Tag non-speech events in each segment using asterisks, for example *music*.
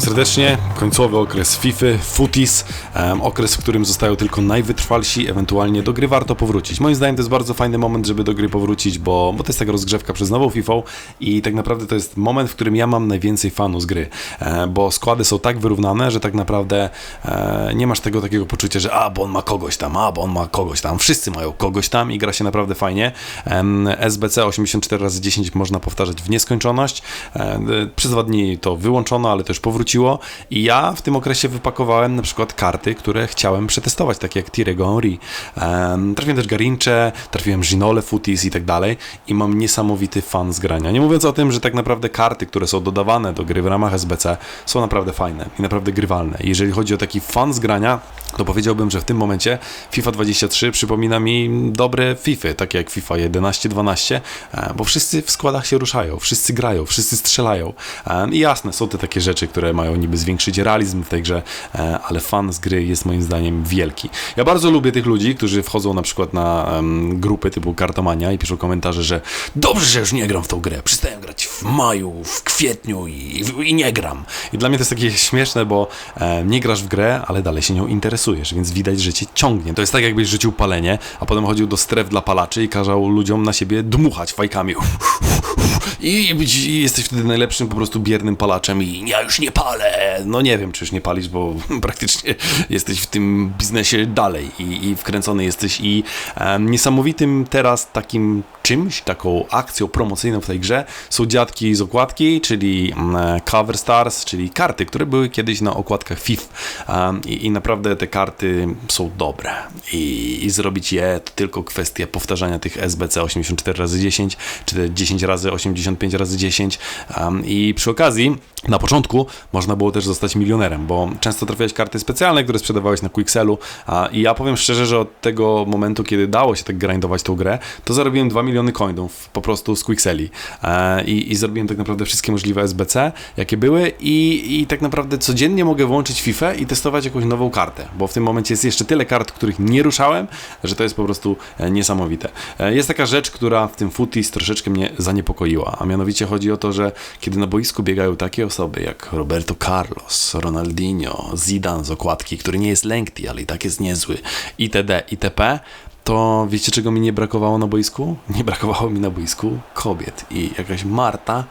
Serdecznie. Końcowy okres FIFA, Footies, um, okres, w którym zostają tylko najwytrwalsi, ewentualnie do gry warto powrócić. Moim zdaniem to jest bardzo fajny moment, żeby do gry powrócić, bo, bo to jest taka rozgrzewka przez nową FIFA i tak naprawdę to jest moment, w którym ja mam najwięcej fanu z gry, e, bo składy są tak wyrównane, że tak naprawdę e, nie masz tego takiego poczucia, że a, bo on ma kogoś tam, a, bo on ma kogoś tam, wszyscy mają kogoś tam i gra się naprawdę fajnie. E, SBC 84 razy 10 można powtarzać w nieskończoność. E, przez dwa dni to wyłączono, ale też powróciło i ja w tym okresie wypakowałem na przykład karty, które chciałem przetestować, takie jak Tirego Henry. Um, trafiłem też Garincze, trafiłem Ginole, Futis i tak dalej i mam niesamowity fan z grania. Nie mówiąc o tym, że tak naprawdę karty, które są dodawane do gry w ramach SBC są naprawdę fajne i naprawdę grywalne. Jeżeli chodzi o taki fan z grania, to powiedziałbym, że w tym momencie FIFA 23 przypomina mi dobre FIFA, takie jak FIFA 11, 12, e, bo wszyscy w składach się ruszają, wszyscy grają, wszyscy strzelają. E, I jasne, są te takie rzeczy, które mają niby zwiększyć realizm w tej grze, e, ale fan z gry jest moim zdaniem wielki. Ja bardzo lubię tych ludzi, którzy wchodzą na przykład na grupy typu Kartomania i piszą komentarze, że dobrze, że już nie gram w tą grę, przestałem grać w maju, w kwietniu i, i nie gram. I dla mnie to jest takie śmieszne, bo e, nie grasz w grę, ale dalej się nią interesujesz, więc widać, że cię ciągnie. To jest tak, jakbyś rzucił palenie, a potem chodził do stref dla palaczy i kazał ludziom na siebie dmuchać fajkami. *laughs* I, I, jesteś wtedy najlepszym po prostu biernym palaczem i ja już nie palę. No nie wiem, czy już nie palisz, bo *laughs* praktycznie jesteś w tym biznesie dalej i, i wkręcony jesteś i um, niesamowitym teraz takim czymś, taką akcją promocyjną w tej grze są dziadki z okładki, czyli um, cover stars, czyli karty, które były kiedyś na okładkach FIF um, i, naprawdę te karty są dobre. I, i zrobić je to tylko kwestia powtarzania tych SBC 84 razy 10 czy te 10 razy 85 razy 10 um, i przy okazji na początku można było też zostać milionerem, bo często trafiałeś karty specjalne, które sprzedawałeś na Quickselu a, i ja powiem szczerze, że od tego momentu, kiedy dało się tak grindować tą grę, to zarobiłem 2 miliony coinów po prostu z Quickseli e, i, i zrobiłem tak naprawdę wszystkie możliwe SBC, jakie były i, i tak naprawdę codziennie mogę włączyć FIFA i testować jakąś nową kartę, bo w tym momencie jest jeszcze tyle kart, których nie ruszałem, że to jest po prostu e, niesamowite. E, jest taka rzecz, która w tym footies troszeczkę mnie zaniepokoiła, a mianowicie chodzi o to, że kiedy na boisku biegają takie osoby jak Roberto Carlos, Ronaldinho, Zidane z okładki, który nie jest lengthy, ale i tak jest niezły, itd., itp., to wiecie czego mi nie brakowało na boisku? *laughs* Nie brakowało mi na boisku kobiet i jakaś Marta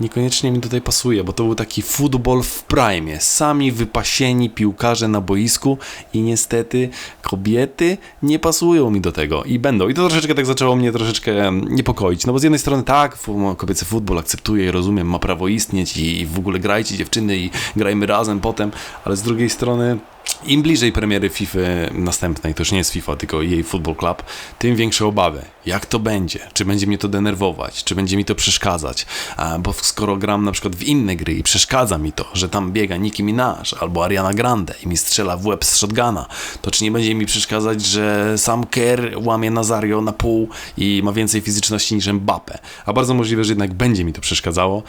niekoniecznie mi tutaj pasuje, bo to był taki futbol w prime, sami wypasieni piłkarze na boisku i niestety kobiety nie pasują mi do tego i będą. I to troszeczkę tak zaczęło mnie troszeczkę niepokoić, no bo z jednej strony tak, kobiecy futbol akceptuję i rozumiem, ma prawo istnieć i w ogóle grajcie dziewczyny i grajmy razem potem, ale z drugiej strony im bliżej premiery FIFA następnej, to już nie jest FIFA, tylko jej Football Club, tym większe obawy. Jak to będzie? Czy będzie mnie to denerwować? Czy będzie mi to przeszkadzać? Bo skoro gram na przykład w inne gry i przeszkadza mi to, że tam biega Nicki Minaj albo Ariana Grande i mi strzela w łeb z shotguna, to czy nie będzie mi przeszkadzać, że sam Kerr łamie Nazario na pół i ma więcej fizyczności niż Mbappe? A bardzo możliwe, że jednak będzie mi to przeszkadzało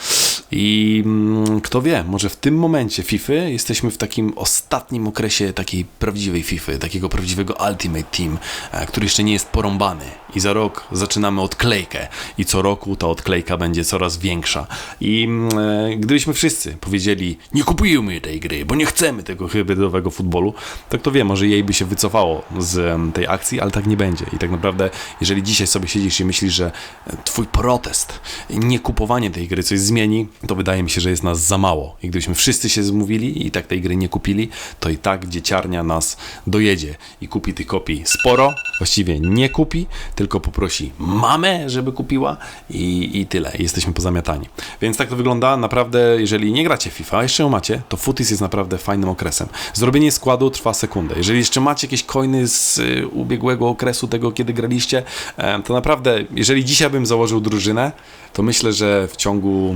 i mm, kto wie, może w tym momencie FIFA jesteśmy w takim ostatnim okresie okresie takiej prawdziwej FIFA, takiego prawdziwego Ultimate Team, e, który jeszcze nie jest porąbany. I za rok zaczynamy odklejkę i co roku ta odklejka będzie coraz większa. I mm, e, gdybyśmy wszyscy powiedzieli, nie kupujmy tej gry, bo nie chcemy tego hybrydowego futbolu, tak to wiem, może jej by się wycofało z tej akcji, ale tak nie będzie. I tak naprawdę, jeżeli dzisiaj sobie siedzisz i myślisz, że e, twój protest, nie kupowanie tej gry coś zmieni, to wydaje mi się, że jest nas za mało. I gdybyśmy wszyscy się zmówili i tak tej gry nie kupili, to i tak dzieciarnia nas dojedzie i kupi tych kopii sporo, właściwie nie kupi, tylko poprosi mamę, żeby kupiła i, i tyle. Jesteśmy pozamiatani. Więc tak to wygląda. Naprawdę, jeżeli nie gracie FIFA, jeszcze ją macie, to Footies jest naprawdę fajnym okresem. Zrobienie składu trwa sekundę. Jeżeli jeszcze macie jakieś coiny z y, ubiegłego okresu, tego kiedy graliście, to naprawdę, jeżeli dzisiaj bym założył drużynę, to myślę, że w ciągu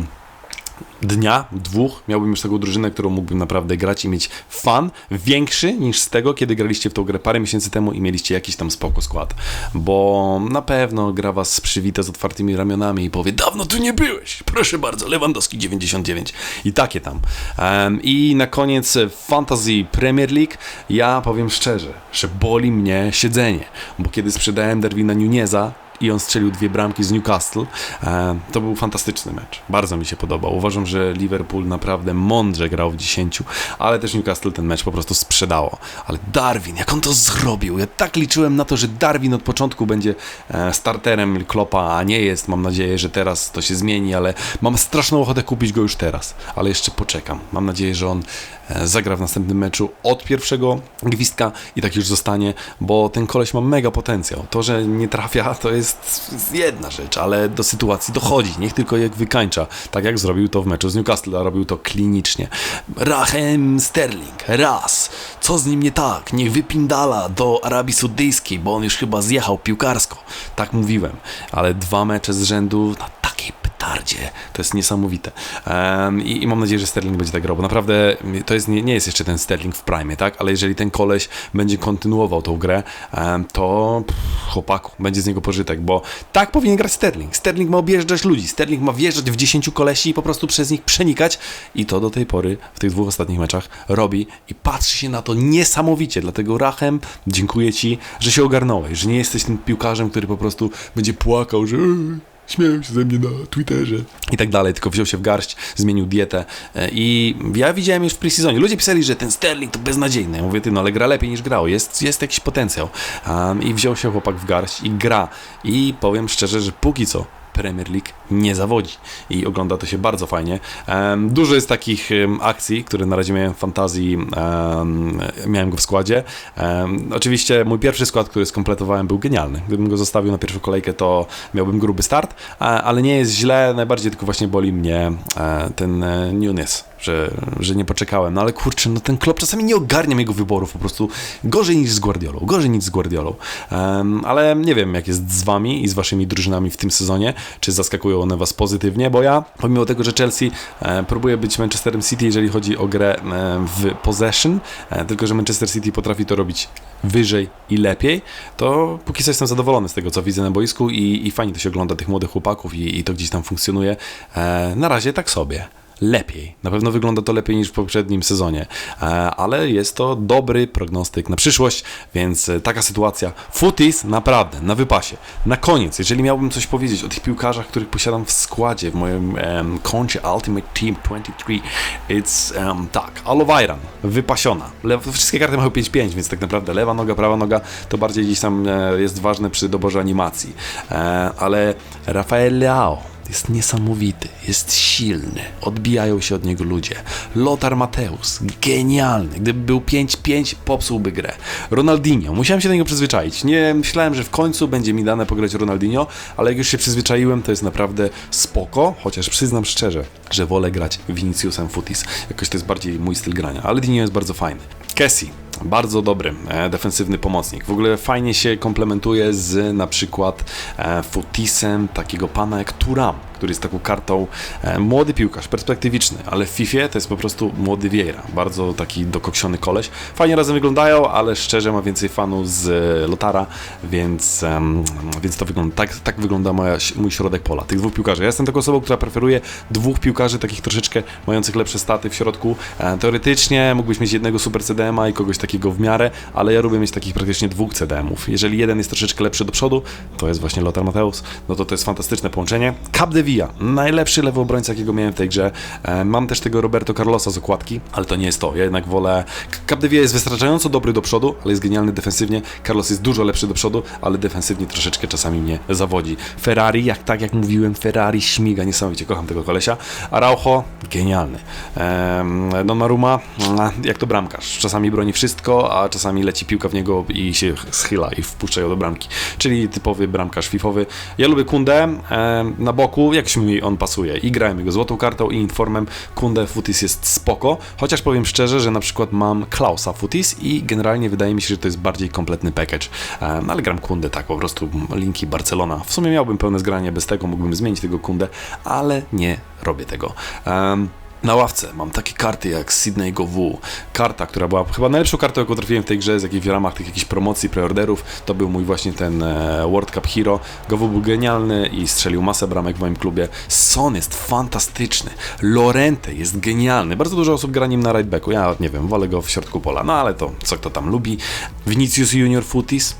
dnia, dwóch, miałbym już taką drużynę, którą mógłbym naprawdę grać i mieć fan większy niż z tego, kiedy graliście w tą grę parę miesięcy temu i mieliście jakiś tam spoko skład. Bo na pewno gra was przywita z otwartymi ramionami i powie, dawno tu nie byłeś, proszę bardzo, Lewandowski 99 i takie tam. Um, I na koniec Fantasy Premier League, ja powiem szczerze, że boli mnie siedzenie, bo kiedy sprzedałem Darwina Nuneza, i on strzelił dwie bramki z Newcastle. E, to był fantastyczny mecz. Bardzo mi się podobał. Uważam, że Liverpool naprawdę mądrze grał w 10, ale też Newcastle ten mecz po prostu sprzedało. Ale Darwin, jak on to zrobił? Ja tak liczyłem na to, że Darwin od początku będzie e, starterem Klopa, a nie jest. Mam nadzieję, że teraz to się zmieni, ale mam straszną ochotę kupić go już teraz. Ale jeszcze poczekam. Mam nadzieję, że on e, zagra w następnym meczu od pierwszego gwizdka i tak już zostanie, bo ten koleś ma mega potencjał. To, że nie trafia, to jest jedna rzecz, ale do sytuacji dochodzi. Niech tylko jak wykańcza, tak jak zrobił to w meczu z Newcastle, a robił to klinicznie. Raheem Sterling, raz. Co z nim nie tak? Niech wypindala do Arabii Saudyjskiej, bo on już chyba zjechał piłkarsko. Tak mówiłem, ale dwa mecze z rzędu takiej petardzie. To jest niesamowite. Um, i, i, mam nadzieję, że Sterling będzie tak grał, bo naprawdę to jest, nie, nie jest jeszcze ten Sterling w prime, tak? Ale jeżeli ten koleś będzie kontynuował tą grę, um, to pff, chłopaku, będzie z niego pożytek, bo tak powinien grać Sterling. Sterling ma objeżdżać ludzi, Sterling ma wjeżdżać w 10 kolesi i po prostu przez nich przenikać i to do tej pory w tych dwóch ostatnich meczach robi i patrzy się na to niesamowicie, dlatego Rachem dziękuję Ci, że się ogarnąłeś, że nie jesteś tym piłkarzem, który po prostu będzie płakał, że śmieją się ze mnie na Twitterze. I tak dalej, tylko wziął się w garść, zmienił dietę e, i ja widziałem już w preseasonie, ludzie pisali, że ten Sterling to beznadziejny, ja mówię, ty no ale gra lepiej niż grał, jest, jest jakiś potencjał. Um, i wziął się chłopak w garść i gra. I powiem szczerze, że póki co Premier League nie zawodzi i ogląda to się bardzo fajnie. Dużo jest takich akcji, które na razie miałem w fantazji, miałem go w składzie. Oczywiście mój pierwszy skład, który skompletowałem był genialny. Gdybym go zostawił na pierwszą kolejkę, to miałbym gruby start, ale nie jest źle, najbardziej tylko właśnie boli mnie e, ten e, Nunes że, że nie poczekałem. No ale kurczę, no ten klub czasami nie ogarniam jego wyborów, po prostu gorzej niż z Guardiolą, gorzej niż z Guardiolą. Um, ale nie wiem, jak jest z wami i z waszymi drużynami w tym sezonie, czy zaskakują one was pozytywnie, bo ja, pomimo tego, że Chelsea e, próbuje być Manchesterem City, jeżeli chodzi o grę e, w possession, e, tylko że Manchester City potrafi to robić wyżej i lepiej, to póki co jestem zadowolony z tego, co widzę na boisku i, i fajnie to się ogląda tych młodych chłopaków i, i to gdzieś tam funkcjonuje. E, na razie tak sobie lepiej. Na pewno wygląda to lepiej niż w poprzednim sezonie, e, ale jest to dobry prognostyk na przyszłość, więc e, taka sytuacja. Footies naprawdę na wypasie. Na koniec, jeżeli miałbym coś powiedzieć o tych piłkarzach, których posiadam w składzie, w moim um, koncie Ultimate Team 23, it's um, tak, Alowajran, wypasiona. Le wszystkie karty mają 5-5, więc tak naprawdę lewa noga, prawa noga to bardziej gdzieś tam e, jest ważne przy doborze animacji. E, ale Rafael Leao jest niesamowity, jest silny, odbijają się od niego ludzie. Lothar Mateus, genialny. Gdyby był 5-5, popsułby grę. Ronaldinho, musiałem się do niego przyzwyczaić. Nie myślałem, że w końcu będzie mi dane pograć Ronaldinho, ale jak już się przyzwyczaiłem, to jest naprawdę spoko, chociaż przyznam szczerze, że wolę grać Viniciusem Futis. Jakoś to jest bardziej mój styl grania, ale Dinio jest bardzo fajny. Cassie, bardzo dobry e, defensywny pomocnik. W ogóle fajnie się komplementuje z na przykład e, Futisem takiego pana jak Turam, który jest taką kartą e, młody piłkarz, perspektywiczny, ale w FIFA to jest po prostu młody Vieira, bardzo taki dokoksiony koleś. Fajnie razem wyglądają, ale szczerze ma więcej fanów z Lotara, więc, więc to wygląda, tak, tak wygląda moja, mój środek pola, tych dwóch piłkarzy. Ja jestem taką osobą, która preferuje dwóch piłkarzy, takich troszeczkę mających lepsze staty w środku. Teoretycznie mógłbyś mieć jednego super CDM-a i kogoś takiego w miarę, ale ja lubię mieć takich praktycznie dwóch CDM-ów. Jeżeli jeden jest troszeczkę lepszy do przodu, to jest właśnie Lothar Mateusz, no to to jest fantastyczne połączenie. Capdevia, najlepszy lewy obrońca, jakiego miałem w tej grze. E, mam też tego Roberto Carlosa z okładki, ale to nie jest to. Ja jednak wolę... Capdevia jest wystarczająco dobry do przodu, ale jest genialny defensywnie. Carlos jest dużo lepszy do przodu, ale defensywnie troszeczkę czasami mnie zawodzi. Ferrari, jak tak jak mówiłem, Ferrari śmiga niesamowicie, kocham tego kolesia. Araujo, genialny. Ehm, jak to bramkarz. Czasami broni wszystko, a czasami leci piłka w niego i się schyla i wpuszcza ją do bramki. Czyli typowy bramkarz fifowy. Ja lubię Kundę na boku, jakoś mi on pasuje. I grałem jego złotą kartą i informem. Kundę Futis jest spoko, chociaż powiem szczerze, że na przykład mam Klausa Futis i generalnie wydaje mi się, że to jest bardziej kompletny package. Ale gram Kundę tak, po prostu linki Barcelona. W sumie miałbym pełne zgranie bez tego, mógłbym zmienić tego Kundę, ale nie robię tego. Na ławce mam takie karty jak Sydney W. Karta, która była chyba najlepszą kartą, jaką trafiłem w tej grze, z w ramach tych jakichś promocji, preorderów. To był mój właśnie ten e, World Cup Hero. Go W był genialny i strzelił masę bramek w moim klubie. Son jest fantastyczny. Lorente jest genialny. Bardzo dużo osób gra nim na rightbacku. Ja nie wiem, wolę go w środku pola. No ale to co kto tam lubi. Vinicius Junior Futis.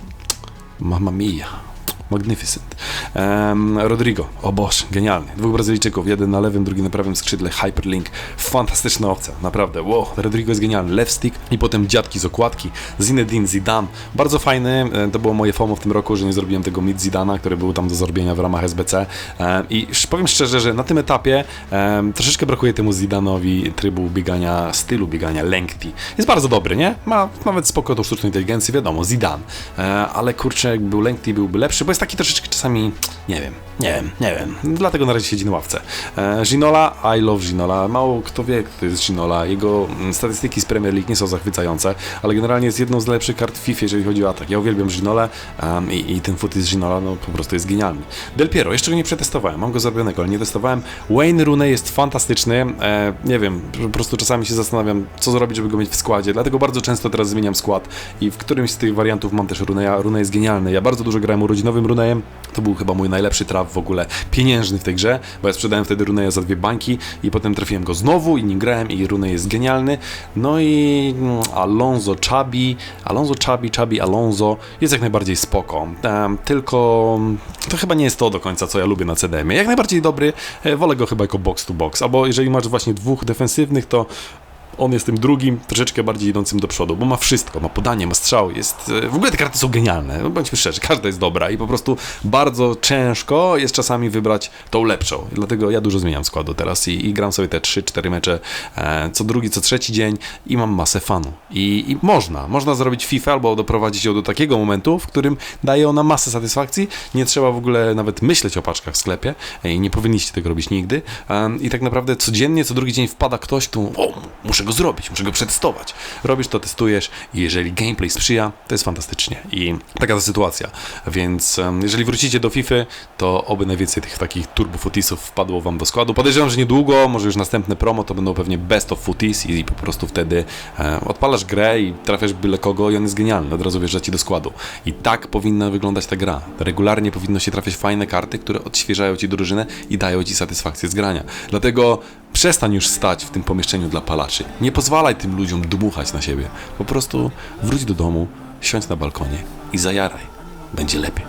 Mamma mia magnificent. Em, Rodrigo, o Boże, genialny. Dwóch Brazylijczyków, jeden na lewym, drugi na prawym skrzydle, hyperlink, fantastyczna opcja, naprawdę, wow, Rodrigo jest genialny, left stick i potem dziadki z okładki, Zinedine Zidane, bardzo fajny, e, to było moje FOMO w tym roku, że nie zrobiłem tego mid Zidana, który był tam do zrobienia w ramach SBC e, i powiem szczerze, że na tym etapie em, troszeczkę brakuje temu Zidanowi trybu biegania, stylu biegania lengthy. Jest bardzo dobry, nie? Ma nawet spoko tą sztuczną inteligencję, wiadomo, Zidane, e, ale kurczę, jakby był lengthy, byłby lepszy, bo jest taki troszeczkę czasami, nie wiem, nie wiem, nie wiem, dlatego na razie siedzi na ławce. E, Ginola, I love Ginola, mało kto wie, kto to jest Ginola, jego mm, statystyki z Premier League nie są zachwycające, ale generalnie jest jedną z lepszych kart w FIFA, jeżeli chodzi o atak. Ja uwielbiam Ginolę um, i, i ten futy z Ginola, no po prostu jest genialny. Del Piero, jeszcze go nie przetestowałem, mam go zrobionego, ale nie testowałem. Wayne Rooney jest fantastyczny, e, nie wiem, po prostu czasami się zastanawiam, co zrobić, żeby go mieć w składzie, dlatego bardzo często teraz zmieniam skład i w którymś z tych wariantów mam też Runeya. Runey jest genialny, ja bardzo dużo grałem urodzinowym Runeyem, to był chyba mój najlepszy traf w ogóle pieniężny w tej grze, bo ja sprzedałem wtedy Runeya za dwie bańki i potem trafiłem go znowu i nim grałem i Runey jest genialny. No i mm, Alonso Chabi, Alonso Chabi, Chabi Alonso jest jak najbardziej spoko. Em, tylko mm, to chyba nie jest to do końca, co ja lubię na CDM. Jak najbardziej dobry, e, wolę go chyba jako box to box, albo jeżeli masz właśnie dwóch defensywnych, to on jest tym drugim, troszeczkę bardziej idącym do przodu, bo ma wszystko, ma podanie, ma strzał, jest... e, W ogóle te karty są genialne, no bądźmy szczerzy, *laughs* każda jest dobra i po prostu bardzo ciężko jest czasami wybrać tą lepszą. Dlatego ja dużo zmieniam składu teraz i, i gram sobie te 3-4 mecze e, co drugi, co trzeci dzień i mam masę fanu. I, I można, można zrobić FIFA albo doprowadzić ją do takiego momentu, w którym daje ona masę satysfakcji, nie trzeba w ogóle nawet myśleć o paczkach w sklepie i nie powinniście tego robić nigdy. Em, I tak naprawdę codziennie, co drugi dzień wpada ktoś, tu o, muszę go zrobić, muszę go przetestować. Robisz to, testujesz i jeżeli gameplay sprzyja, to jest fantastycznie. I taka ta sytuacja. Więc jeżeli wrócicie do FIFA, to oby najwięcej tych takich turbo footisów wpadło wam do składu. Podejrzewam, że niedługo, może już następne promo, to będą pewnie best of footies i, i po prostu wtedy e, odpalasz grę i trafiasz byle kogo i on jest genialny, od razu wjeżdża ci do składu. I tak powinna wyglądać ta gra. Regularnie powinno się trafiać fajne karty, które odświeżają ci drużynę i dają ci satysfakcję z grania. Dlatego przestań już stać w tym pomieszczeniu dla palaczy. Nie pozwalaj tym ludziom dmuchać na siebie. Po prostu wróć do domu, siądź na balkonie i zajaraj. Będzie lepiej.